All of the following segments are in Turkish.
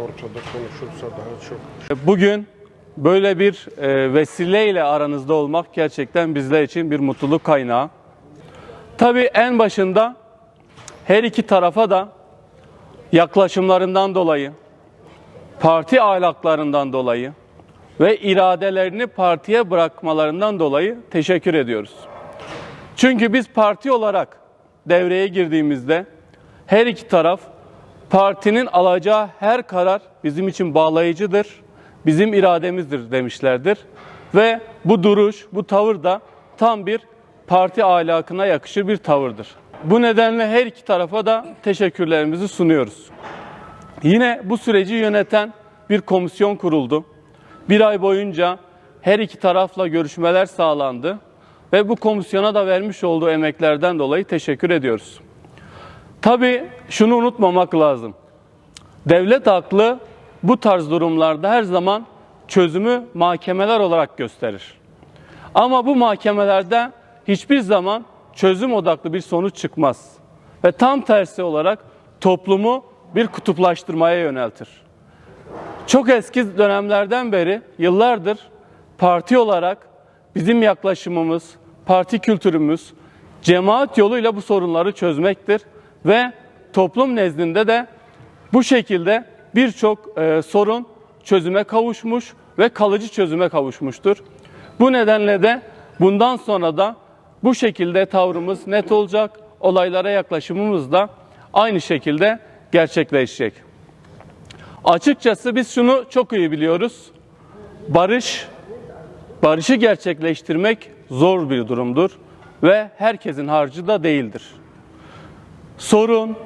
Ortada konuşulsa daha çok. Bugün böyle bir e, vesileyle aranızda olmak gerçekten bizler için bir mutluluk kaynağı. Tabii en başında her iki tarafa da yaklaşımlarından dolayı, parti ahlaklarından dolayı ve iradelerini partiye bırakmalarından dolayı teşekkür ediyoruz. Çünkü biz parti olarak devreye girdiğimizde her iki taraf partinin alacağı her karar bizim için bağlayıcıdır, bizim irademizdir demişlerdir. Ve bu duruş, bu tavır da tam bir parti ahlakına yakışır bir tavırdır. Bu nedenle her iki tarafa da teşekkürlerimizi sunuyoruz. Yine bu süreci yöneten bir komisyon kuruldu. Bir ay boyunca her iki tarafla görüşmeler sağlandı ve bu komisyona da vermiş olduğu emeklerden dolayı teşekkür ediyoruz. Tabii şunu unutmamak lazım. Devlet aklı bu tarz durumlarda her zaman çözümü mahkemeler olarak gösterir. Ama bu mahkemelerde hiçbir zaman çözüm odaklı bir sonuç çıkmaz. Ve tam tersi olarak toplumu bir kutuplaştırmaya yöneltir. Çok eski dönemlerden beri yıllardır parti olarak bizim yaklaşımımız, parti kültürümüz cemaat yoluyla bu sorunları çözmektir ve toplum nezdinde de bu şekilde birçok e, sorun çözüme kavuşmuş ve kalıcı çözüme kavuşmuştur. Bu nedenle de bundan sonra da bu şekilde tavrımız net olacak, olaylara yaklaşımımız da aynı şekilde gerçekleşecek. Açıkçası biz şunu çok iyi biliyoruz. Barış, barışı gerçekleştirmek zor bir durumdur ve herkesin harcı da değildir. Sorun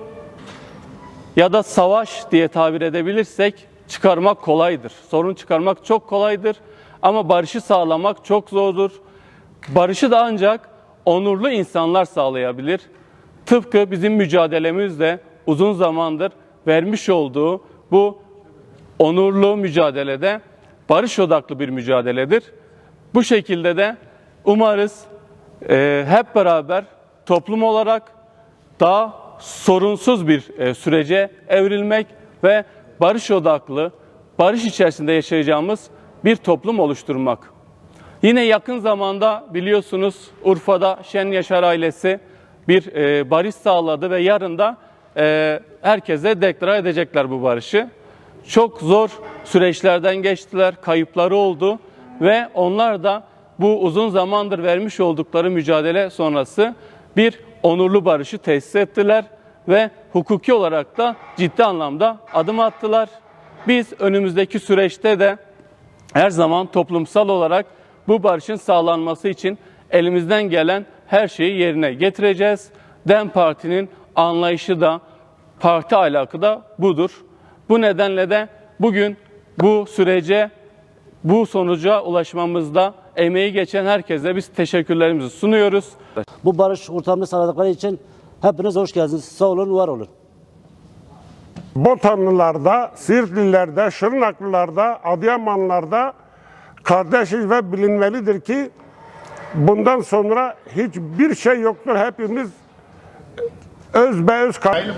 ya da savaş diye tabir edebilirsek çıkarmak kolaydır. Sorun çıkarmak çok kolaydır ama barışı sağlamak çok zordur. Barışı da ancak onurlu insanlar sağlayabilir. Tıpkı bizim mücadelemizde uzun zamandır vermiş olduğu bu onurlu mücadelede barış odaklı bir mücadeledir. Bu şekilde de umarız e, hep beraber toplum olarak daha sorunsuz bir e, sürece evrilmek ve barış odaklı, barış içerisinde yaşayacağımız bir toplum oluşturmak. Yine yakın zamanda biliyorsunuz Urfa'da Şen Yaşar ailesi bir e, barış sağladı ve yarın da e, herkese deklara edecekler bu barışı. Çok zor süreçlerden geçtiler, kayıpları oldu ve onlar da bu uzun zamandır vermiş oldukları mücadele sonrası bir onurlu barışı tesis ettiler ve hukuki olarak da ciddi anlamda adım attılar. Biz önümüzdeki süreçte de her zaman toplumsal olarak bu barışın sağlanması için elimizden gelen her şeyi yerine getireceğiz. DEM Parti'nin anlayışı da parti ahlakı da budur. Bu nedenle de bugün bu sürece, bu sonuca ulaşmamızda emeği geçen herkese biz teşekkürlerimizi sunuyoruz. Bu barış ortamını sağladıkları için hepiniz hoş geldiniz. Sağ olun, var olun. Botanlılarda, Siirtlilerde, Şırnaklılarda, Adıyamanlarda kardeşiz ve bilinmelidir ki bundan sonra hiçbir şey yoktur. Hepimiz öz be öz kardeşiz.